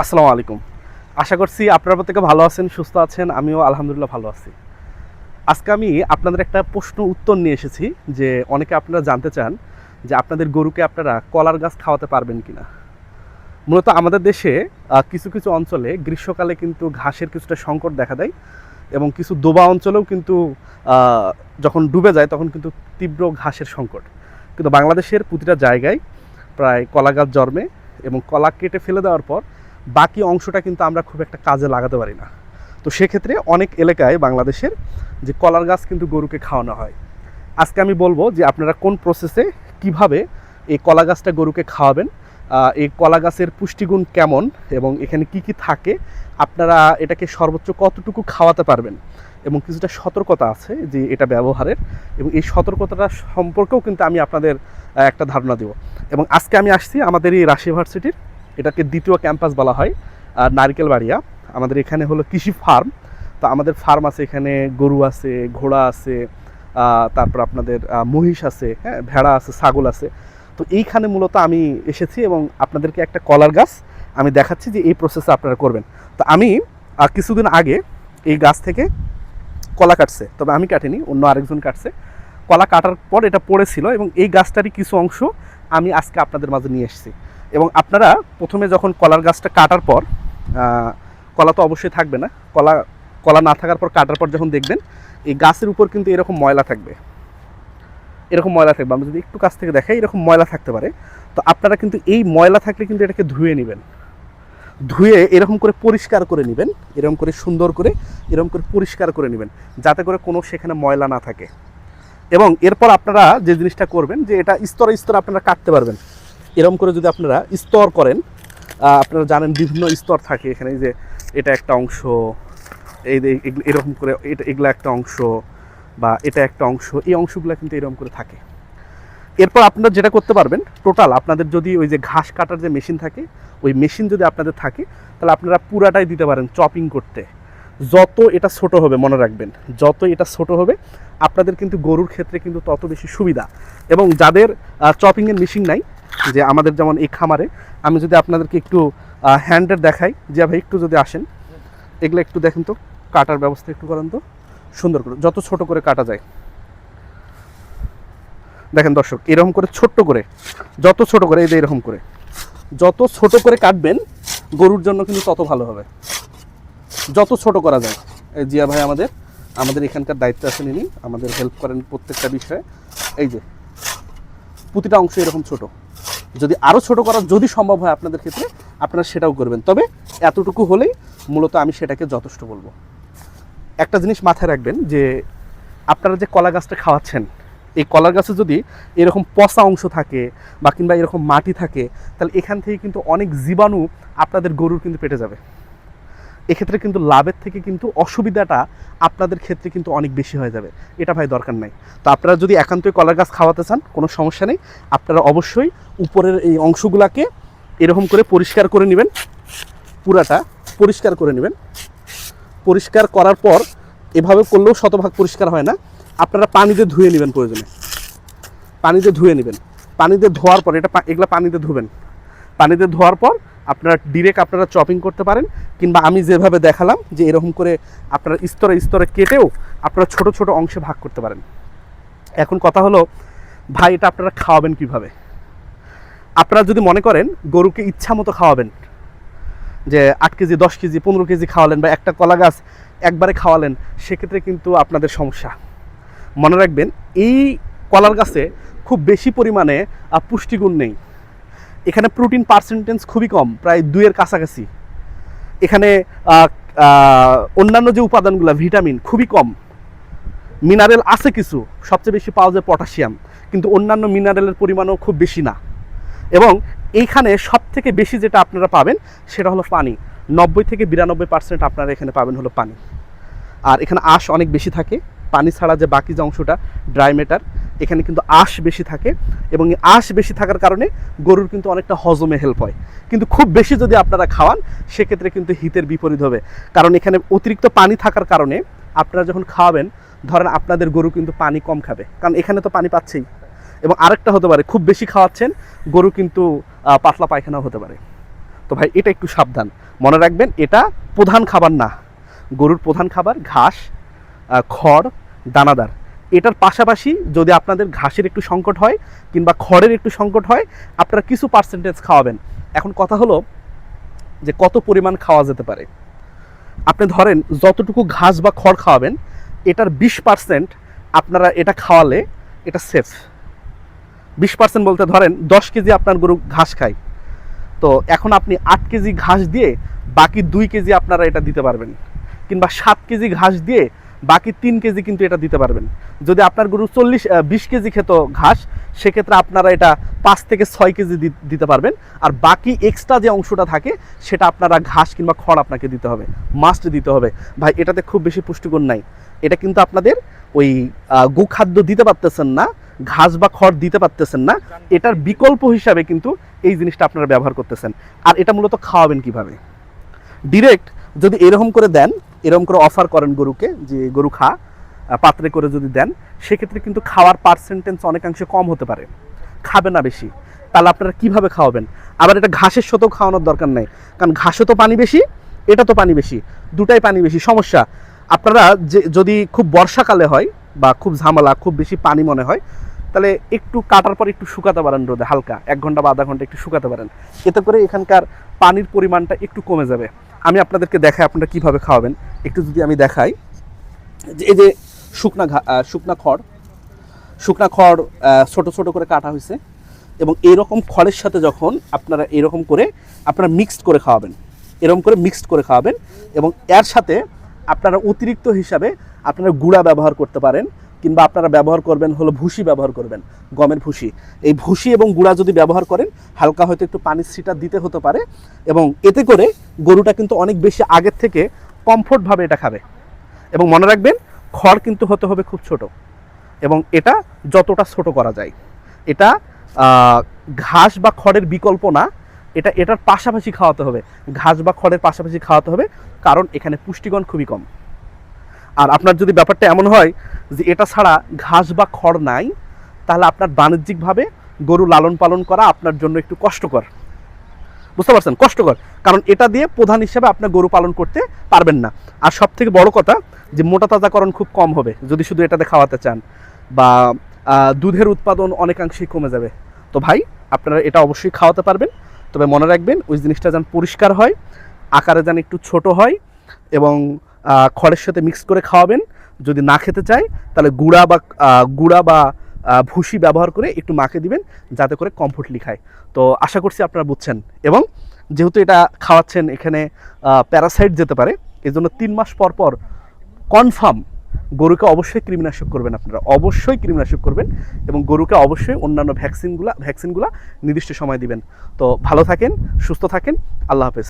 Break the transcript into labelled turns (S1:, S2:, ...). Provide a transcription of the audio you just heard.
S1: আসসালামু আলাইকুম। আশা করছি আপনারা প্রত্যেকে ভালো আছেন, সুস্থ আছেন, আমিও আলহামদুলিল্লাহ ভালো আছি। আজকে আমি আপনাদের একটা প্রশ্ন উত্তর নিয়ে এসেছি যে অনেকে আপনারা জানতে চান যে আপনাদের গরুকে আপনারা কলার গাছ খাওয়াতে পারবেন কিনা। মূলত আমাদের দেশে কিছু কিছু অঞ্চলে গ্রীষ্মকালে কিন্তু ঘাসের কিছুটা সংকট দেখা দেয় এবং কিছু দোবা অঞ্চলেও কিন্তু যখন ডুবে যায় তখন কিন্তু তীব্র ঘাসের সংকট। কিন্তু বাংলাদেশের প্রতিটা জায়গায় প্রায় কলা গাছ জন্মে এবং কলা কেটে ফেলে দেওয়ার পর বাকি অংশটা কিন্তু আমরা খুব একটা কাজে লাগাতে পারি না। তো সেক্ষেত্রে অনেক এলাকায় বাংলাদেশের যে কলার গাছ কিন্তু গরুকে খাওয়ানো হয়। আজকে আমি বলব যে আপনারা কোন প্রসেসে কীভাবে এই কলা গাছটা গরুকে খাওয়াবেন এই কলা গাছের পুষ্টিগুণ কেমন এবং এখানে কি কি থাকে, আপনারা এটাকে সর্বোচ্চ কতটুকু খাওয়াতে পারবেন এবং কিছুটা সতর্কতা আছে যে এটা ব্যবহারের এবং এই সতর্কতাটা সম্পর্কেও কিন্তু আমি আপনাদের একটা ধারণা দেব। এবং আজকে আমি আসছি আমাদের এই রাশি ইউনিভার্সিটির এটাকে দ্বিতীয় ক্যাম্পাস বলা হয় আর নারকেল বাড়িয়া আমাদের এখানে হলো কৃষি ফার্ম। তো আমাদের ফার্ম আছে এখানে, গরু আছে, ঘোড়া আছে তারপর আপনাদের মহিষ আছে হ্যাঁ ভেড়া আছে, ছাগল আছে। তো এইখানে মূলত আমি এসেছি এবং আপনাদেরকে একটা কলার গাছ আমি দেখাচ্ছি যে এই প্রসেসে আপনারা করবেন। তো আমি কিছুদিন আগে এই গাছ থেকে কলা কাটছে। তবে আমি কাটিনি, অন্য আরেকজন কাটছে। কলা কাটার পর এটা পড়েছিল এবং এই গাছটারই কিছু অংশ আমি আজকে আপনাদের মাঝে নিয়ে এসেছি। এবং আপনারা প্রথমে যখন কলার গাছটা কাটার পর কলা তো অবশ্যই থাকবে না। কলা কলা না থাকার পর, কাটার পর যখন দেখবেন, এই গাছের উপর কিন্তু এরকম ময়লা থাকবে। এরকম ময়লা থাকবে। আমরা যদি একটু কাছ থেকে দেখাই, এরকম ময়লা থাকতে পারে। তো আপনারা কিন্তু এই ময়লা থাকলে কিন্তু এটাকে ধুয়ে নেবেন। ধুয়ে এরকম করে পরিষ্কার করে নেবেন। এরকম করে সুন্দর করে, এরকম করে পরিষ্কার করে নেবেন। যাতে করে কোনো সেখানে ময়লা না থাকে। এবং এরপর আপনারা যে জিনিসটা করবেন, যে এটা স্তরে স্তরে আপনারা কাটতে পারবেন। এরকম করে যদি আপনারা স্তর করেন আপনারা জানেন বিভিন্ন স্তর থাকে এখানে যে এটা একটা অংশ, এই এরকম করে এটা, এগুলো একটা অংশ বা এটা একটা অংশ, এই অংশগুলো কিন্তু এরকম করে থাকে। এরপর আপনারা যেটা করতে পারবেন, টোটাল আপনাদের যদি ওই যে ঘাস কাটার যে মেশিন থাকে, ওই মেশিন যদি আপনাদের থাকে, তাহলে আপনারা পুরাটাই দিতে পারেন চপিং করতে। যত এটা ছোট হবে, মনে রাখবেন, যত এটা ছোট হবে, আপনাদের কিন্তু গরুর ক্ষেত্রে কিন্তু তত বেশি সুবিধা। এবং যাদের চপিংয়ের মেশিন নাই যে আমাদের যেমন এই খামারে, আমি যদি আপনাদেরকে একটু হ্যান্ডের দেখাই যে ভাই একটু যদি আসেন, এগুলো একটু দেখেন তো, কাটার ব্যবস্থা একটু করেন তো, সুন্দর করে, যত ছোট করে কাটা যায়। দেখেন দর্শক, এরকম করে ছোট্ট করে, যত ছোট করে, এই যে এরকম করে, যত ছোট করে কাটবেন, গরুর জন্য কিন্তু তত ভালো হবে। যত ছোট করা যায়। এই জিয়া ভাই আমাদের আমাদের এখানকার দায়িত্ব আছেন ইনি, আমাদের হেল্প করেন প্রত্যেকটা বিষয়ে। এই যে, প্রতিটা অংশ এরকম ছোট। যদি আরও ছোট করা যদি সম্ভব হয় আপনাদের ক্ষেত্রে, আপনারা সেটাও করবেন। তবে এতটুকু হলেই মূলত আমি সেটাকে যথেষ্ট বলব। একটা জিনিস মাথায় রাখবেন যে, আপনারা যে কলা গাছটা খাওয়াচ্ছেন, এই কলার গাছে যদি এরকম পচা অংশ থাকে বা কিংবা এরকম মাটি থাকে, তাহলে এখান থেকে কিন্তু অনেক জীবাণু আপনাদের গরুর কিন্তু পেটে যাবে। এক্ষেত্রে কিন্তু লাভের থেকে কিন্তু অসুবিধাটা আপনাদের ক্ষেত্রে কিন্তু অনেক বেশি হয়ে যাবে। এটা ভাই দরকার নাই। তো আপনারা যদি একান্তই কলার গাছ খাওয়াতে চান, কোনো সমস্যা নেই। আপনারা অবশ্যই উপরের এই অংশগুলাকে এরকম করে পরিষ্কার করে নেবেন। পুরাটা পরিষ্কার করে নেবেন। পরিষ্কার করার পর এভাবে করলেও শতভাগ পরিষ্কার হয় না। আপনারা পানিতে ধুয়ে নেবেন প্রয়োজনে। পানিতে ধুয়ে নেবেন। পানিতে ধোয়ার পর, এটা এগুলো পানিতে ধুবেন। পানিতে ধোয়ার পর আপনারা ডিরেক্ট আপনারা চপিং করতে পারেন, কিংবা আমি যেভাবে দেখালাম যে এরকম করে আপনারা স্তরে স্তরে কেটেও আপনারা ছোট ছোট অংশে ভাগ করতে পারেন। এখন কথা হলো, ভাই, এটা আপনারা খাওয়াবেন কীভাবে? আপনারা যদি মনে করেন গরুকে ইচ্ছা মতো খাওয়াবেন, যে আট কেজি, দশ কেজি, পনেরো কেজি খাওয়ালেন বা একটা কলা গাছ একবারে খাওয়ালেন, সেক্ষেত্রে কিন্তু আপনাদের সমস্যা। মনে রাখবেন, এই কলার গাছে খুব বেশি পরিমাণে পুষ্টিগুণ নেই। এখানে প্রোটিন পার্সেন্টেজ খুবই কম, প্রায় দুইয়ের কাছাকাছি। এখানে অন্যান্য যে উপাদানগুলো ভিটামিন খুবই কম। মিনারেল আছে কিছু, সবচেয়ে বেশি পাওয়া যায় পটাশিয়াম কিন্তু অন্যান্য মিনারেলের পরিমাণও খুব বেশি না। এবং এইখানে সব থেকে বেশি যেটা আপনারা পাবেন, সেটা হলো পানি। নব্বই থেকে বিরানব্বই পার্সেন্ট আপনারা এখানে পাবেন হলো পানি। আর এখানে আঁশ অনেক বেশি থাকে। পানি ছাড়া যে বাকি যে অংশটা ড্রাই ম্যাটার এখানে কিন্তু আঁশ বেশি থাকে এবং এই আঁশ বেশি থাকার কারণে গরুর কিন্তু অনেকটা হজমে হেল্প হয়। কিন্তু খুব বেশি যদি আপনারা খাওয়ান, সেক্ষেত্রে কিন্তু হিতের বিপরীত হবে। কারণ এখানে অতিরিক্ত পানি থাকার কারণে আপনারা যখন খাওয়াবেন, ধরেন আপনাদের গরু কিন্তু পানি কম খাবে। কারণ এখানে তো পানি পাচ্ছেই। এবং আরেকটা হতে পারে, খুব বেশি খাওয়াচ্ছেন, গরু কিন্তু পাতলা পায়খানাও হতে পারে। তো ভাই, এটা একটু সাবধান। মনে রাখবেন, এটা প্রধান খাবার না। গরুর প্রধান খাবার ঘাস খড়, দানাদার। এটার পাশাপাশি যদি আপনাদের ঘাসের একটু সংকট হয় কিংবা খড়ের একটু সংকট হয়, আপনারা কিছু পার্সেন্টেজ খাওয়াবেন। এখন কথা হলো যে কত পরিমাণ খাওয়া যেতে পারে। আপনি ধরেন যতটুকু ঘাস বা খড় খাওয়াবেন, এটার বিশ পার্সেন্ট আপনারা এটা খাওয়ালে এটা সেফ বিশ পার্সেন্ট বলতে ধরেন দশ কেজি আপনার গরু ঘাস খায়। তো এখন আপনি আট কেজি ঘাস দিয়ে বাকি দুই কেজি আপনারা এটা দিতে পারবেন। কিংবা সাত কেজি ঘাস দিয়ে বাকি তিন কেজি কিন্তু এটা দিতে পারবেন। যদি আপনার গরু চল্লিশ বিশ কেজি খেত ঘাস, সেক্ষেত্রে আপনারা এটা পাঁচ থেকে ছয় কেজি দিতে পারবেন। আর বাকি এক্সট্রা যে অংশটা থাকে, সেটা আপনারা ঘাস কিংবা খড় আপনাকে দিতে হবে। মাস্ট দিতে হবে। ভাই, এটাতে খুব বেশি পুষ্টিগুণ নাই। এটা কিন্তু আপনাদের ওই গোখাদ্য দিতে পারতেছেন না, ঘাস বা খড় দিতে পারতেছেন না। এটার বিকল্প হিসাবে কিন্তু এই জিনিসটা আপনারা ব্যবহার করতেছেন। আর এটা মূলত খাওয়াবেন কীভাবে? ডিরেক্ট যদি এরকম করে দেন এরকম করে অফার করেন গরুকে, যে গরু খা পাত্রে করে যদি দেন, সেক্ষেত্রে কিন্তু খাওয়ার পার্সেন্টেজ অনেকাংশে কম হতে পারে। খাবে না বেশি। তাহলে আপনারা কীভাবে খাওয়াবেন? আবার এটা ঘাসের সাথেও খাওয়ানোর দরকার নেই। কারণ ঘাসে তো পানি বেশি, এটা তো পানি বেশি, দুটাই পানি বেশি। সমস্যা, আপনারা যে, যদি খুব বর্ষাকালে হয় বা খুব ঝামেলা, খুব বেশি পানি মনে হয়, তাহলে একটু কাটার পর একটু শুকাতে পারেন রোদে, হালকা। এক ঘণ্টা বা আধা ঘণ্টা একটু শুকাতে পারেন। এতে করে এখানকার পানির পরিমাণটা একটু কমে যাবে। আপনাদেরকে দেখাই আপনারা কীভাবে খাওয়াবেন। একটু যদি আমি দেখাই। যে এই যে শুকনা শুকনা খড় শুকনা খড় ছোট ছোট করে কাটা হয়েছে এবং এরকম খড়ের সাথে যখন আপনারা এরকম করে আপনারা মিক্সড করে খাওয়াবেন, এরকম করে মিক্সড করে খাওয়াবেন এবং এর সাথে আপনারা অতিরিক্ত হিসাবে আপনারা গুঁড়া ব্যবহার করতে পারেন। কিংবা আপনারা ব্যবহার করবেন হলো ভুসি ব্যবহার করবেন, গমের ভুসি এই ভুসি এবং গুঁড়া যদি ব্যবহার করেন, হালকা হয়তো একটু পানির সিটা দিতে হতে পারে এবং এতে করে গরুটা কিন্তু অনেক বেশি আগের থেকে কমফোর্টভাবে এটা খাবে। এবং মনে রাখবেন, খড় কিন্তু হতে হবে খুব ছোট এবং এটা যতটা ছোট করা যায়। এটা ঘাস বা খড়ের বিকল্প না, এটা, এটার পাশাপাশি খাওয়াতে হবে। ঘাস বা খড়ের পাশাপাশি খাওয়াতে হবে, কারণ এখানে পুষ্টিগুণ খুবই কম। আর আপনার যদি ব্যাপারটা এমন হয় যে এটা ছাড়া ঘাস বা খড় নাই, তাহলে আপনার বাণিজ্যিকভাবে গরু লালন পালন করা আপনার জন্য একটু কষ্টকর। বুঝতে পারছেন? কষ্টকর। কারণ এটা দিয়ে প্রধান হিসাবে আপনার গরু পালন করতে পারবেন না। আর সব থেকে বড় কথা যে মোটা তাজাকরণ খুব কম হবে, যদি শুধু এটাতে খাওয়াতে চান। বা দুধের উৎপাদন অনেকাংশেই কমে যাবে। তো ভাই, আপনারা এটা অবশ্যই খাওয়াতে পারবেন। তবে মনে রাখবেন, ওই জিনিসটা যেন পরিষ্কার হয়, আকারে যেন একটু ছোট হয় এবং খড়ের সাথে মিক্স করে খাওয়াবেন। যদি না খেতে চায়, তাহলে গুঁড়া বা গুঁড়া বা ভুসি ব্যবহার করে একটু মাকে দিবেন, যাতে করে কমফোর্টলি খায়। তো আশা করছি আপনারা বুঝছেন। এবং যেহেতু এটা খাওয়াচ্ছেন এখানে প্যারাসাইট যেতে পারে এই জন্য তিন মাস পর পর কনফার্ম গরুকে অবশ্যই কৃমিনাশক করবেন আপনারা। অবশ্যই কৃমিনাশক করবেন এবং গরুকে অবশ্যই অন্যান্য ভ্যাকসিনগুলা ভ্যাকসিনগুলা নির্দিষ্ট সময় দিবেন। তো ভালো থাকেন, সুস্থ থাকেন, আল্লাহ হাফেজ।